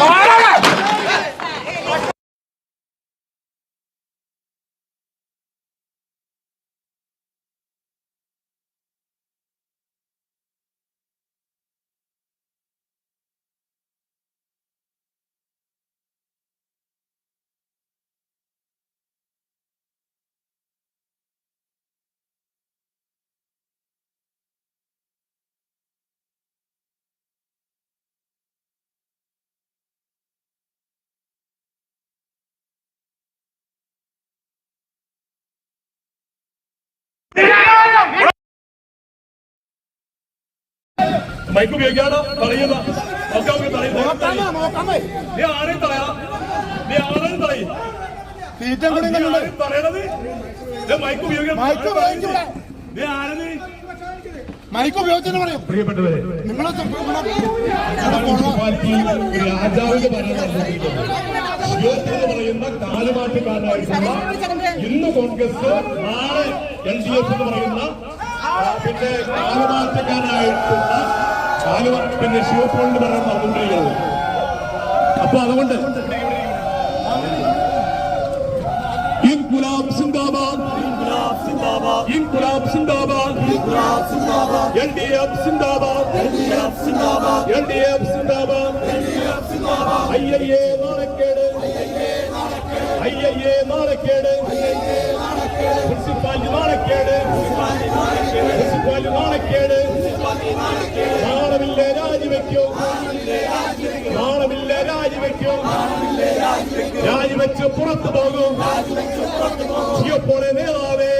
பாடல ഒക്കെ നമുക്ക് തടയുന്നത് നീ ആരെയും തടയാ? നീ ആരെയും തടയും? ഇത് മൈക്ക് ഉപയോഗിക്കില്ല. നീ ആരെന്ന് മൈക്ക് ഉപയോഗിച്ചു പറയും. പ്രിയപ്പെട്ടവരെ നിങ്ങളെ എന്ന് പറയുന്ന കാലുമാറ്റക്കാരനായിട്ടുള്ള ഇന്ന് കോൺഗ്രസ് നാളെ എൽ ഡി എഫ് എന്ന് പറയുന്ന ആ, പിന്നെ കാലുമാറ്റക്കാരനായിട്ടുള്ള കാലുമാ പിന്നെ ശിവപ്പോളിന്റെ ഭരണം നടന്നുകൊണ്ടിരിക്കുന്നത് അപ്പൊ അതുകൊണ്ട് ഇൻകുലാബ് സിന്ദാബാദ് സിന്ദാബാദ് സിന്ദാബാദ് എൽ ഡി എഫ് സിന്ദാബാദ് അയ്യയ്യേ നാണക്കേട് അയ്യയ്യേ നാണക്കേട് മുനിസിപ്പാലിറ്റി നാണക്കേട്. മുനിസിപ്പാലിറ്റി നാണക്കേട്. നാണമില്ല രാജിവെക്കോ. നാണമില്ല രാജിവെക്കോ. രാജിവെച്ച് പുറത്തു പോകും. സിയോപ്പോളെ നേതാവേ.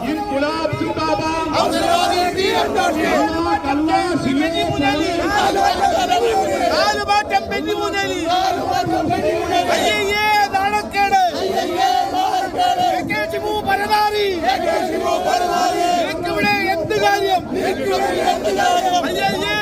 जिंदाबाद जिंदाबाद ஆளுமாட்டம் பெண்ணி முதலி ஐயே நாணக்கேடு. எக்கேசிமு பரதாரி. எக்குவிட எந்த காரியம்? ஐயே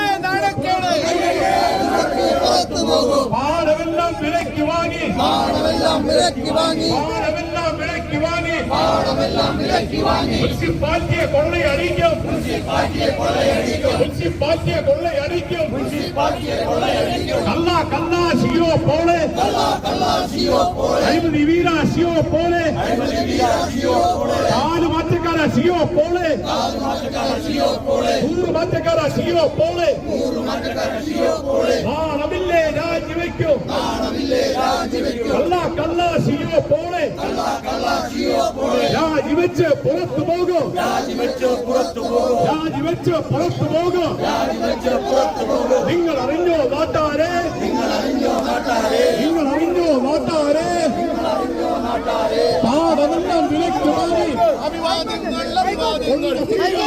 செத்து போகும் பாடமெல்லாம் விலைக்கு வாங்கி. பாடமெல்லாம் விலைக்கு வாங்கி. பாடமெல்லாம் விலைக்கு வாங்கி. பாடமெல்லாம் விலைக்கு வாங்கி. புலிசி பாட்டிய கொள்ளை அடிக்கும். புலிசி பாட்டிய கொள்ளை அடிக்கும். புலிசி பாட்டிய கொள்ளை அடிக்கும். புலிசி பாட்டிய கொள்ளை அடிக்கும். கல்லா கல்லா சியோ போலே. கல்லா கல்லா சியோ போலே. ஐமதி வீரா சியோ போலே. ஐமதி வீரா சியோ போலே. நாலு மாத்துக்கார சியோ போலே. நாலு மாத்துக்கார சியோ போலே. மூணு மாத்துக்கார சியோ போலே. மூணு மாத்துக்கார சியோ போலே. രാജിവെച്ച് പുറത്തു പോകും രാജിവെച്ച് പുറത്തു പോകും നിങ്ങൾ അറിഞ്ഞോ നാട്ടാരെ നിങ്ങൾ അറിഞ്ഞോ നാട്ടാരെ പാടമെല്ലാം വിലക്ക് വാങ്ങി അഭിവാദ്യങ്ങൾ അഭിവാദ്യങ്ങൾ അഭിവാദ്യങ്ങൾ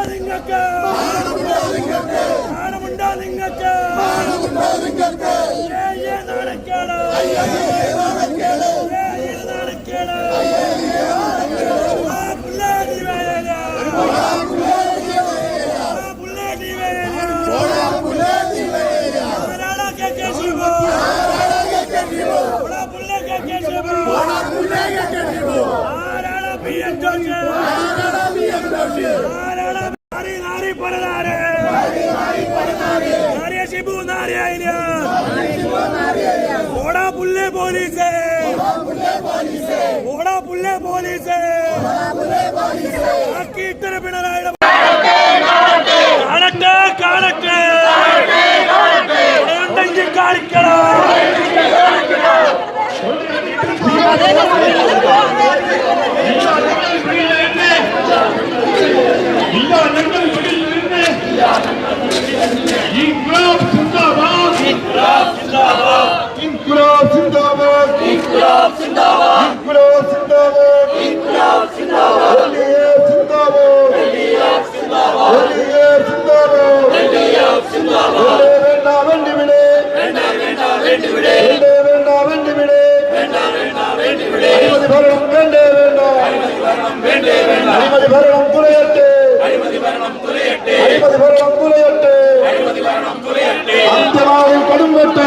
ಲಿಂಗಕ್ಕೆ ഓടാ പുള്ളേ പോലീസ് ഓടാ പുള്ളേ പോലീസ് ആക്കിയിട്ടൊരു പിണറായിയുടെ மரணம் வேண்டே வேண்டாம். அனுமதி மரணம் துளையட்டு. அனுமதி மரணம் துளையட்டு. அந்தமாவும் கடும் வெட்டு.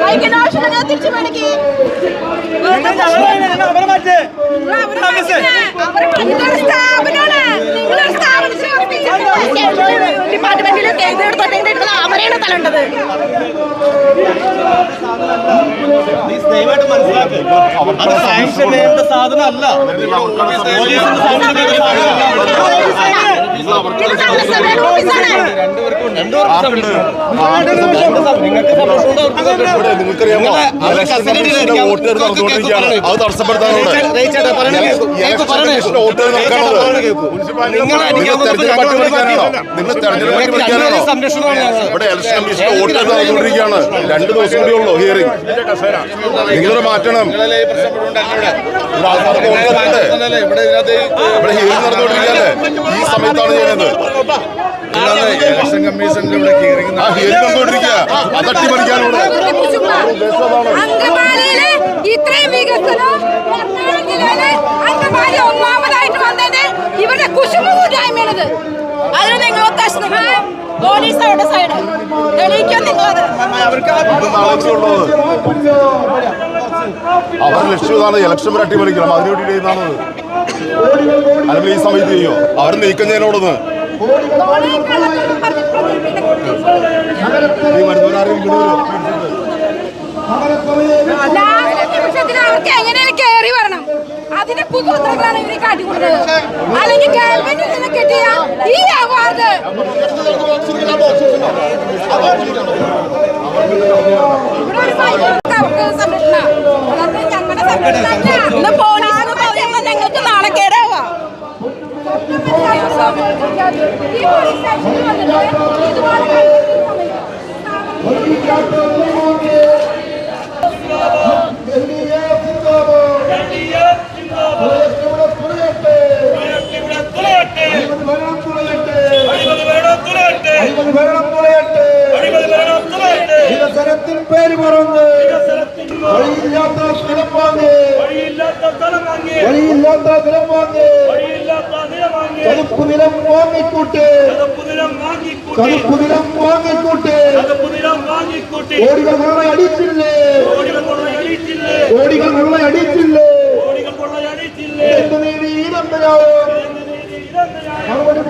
കഴിക്കുന്ന ആവശ്യമില്ല തിരിച്ചു മേടിക്ക്. കേസ് എടുത്തോട്ടെ അവരെയാണ് തലേണ്ടത് ദയവായിട്ട് മനസ്സിലാക്കുക അത് സാങ്ഷൻ ചെയ്യേണ്ട സാധനമല്ല പോലീസിന് സാങ്ഷൻ ചെയ്യേണ്ട സാധനമല്ല നിങ്ങൾക്കറിയാമോ? വോട്ട് നടന്നുകൊണ്ടിരിക്കുകയാണ് അത് വോട്ട് നിങ്ങൾ തെരഞ്ഞെടുപ്പ് വിളിക്കാനാണോ ഇവിടെ ഇലക്ഷൻ കമ്മീഷന്റെ വോട്ട് നടന്നുകൊണ്ടിരിക്കുകയാണ് രണ്ട് ദിവസം കൂടി ഉള്ളൂ ഹിയറിംഗ് നിങ്ങളൊരു മാറ്റണം. ഇവിടെ ഹിയറിംഗ് നടന്നുകൊണ്ടിരിക്കുകയല്ലേ ഈ സമയത്താണ് ചെയ്യുന്നത് ഇലക്ഷൻ കമ്മീഷന്റെ ഇത്രയും വികസനം അങ്കമാലി ഒന്നാമതായിട്ട് വന്നത് ഇവരുടെ കൂട്ടായ്മയാണത്. അതിന് നിങ്ങൾ പോലീസ് അവരുടെ സൈഡ്. തെളിയിക്കാൻ നിങ്ങളത്. അവർ ലക്ഷ്യമാണ് ഇലക്ഷൻ വരെ അട്ടിമറിക്കണം. അതിനു വേണ്ടി ചെയ്യുന്നതാണത് അല്ലെങ്കിൽ ഈ സമയത്ത് ചെയ്യോ? അവർ നീക്കം ചെയ്യാനോടൊന്ന് അവർക്ക് എങ്ങനെയാണ് കയറി വരണം അതിന്റെ കുതന്ത്രങ്ങളാണ് ഇവരെ കാട്ടിക്കൊടുക്കുന്നത് അല്ലെങ്കിൽ ഗവൺമെന്റിൽ നിന്ന് കിട്ടിയ ഈ അവാർഡ് ഇവിടെ ഒരു സൈനികർക്ക് അവർക്ക് സംരക്ഷണം ഞങ്ങളുടെ സംരക്ഷണമല്ല வழியில்லாத தலைவாங்க வழியில்லாத தலைவாங்க வழியில்லாத ചതുപ്പ് നിലം വാങ്ങിക്കൂട്ട്. ചതുപ്പ് നിലം വാങ്ങിക്കൂട്ട്. കോടികൾ കൊള്ള അടിച്ചില്ലേ? കോടികൾ കൊള്ള അടിച്ചില്ലേ? എന്ത് നീതി ഇതെന്തരാളും മറുപടി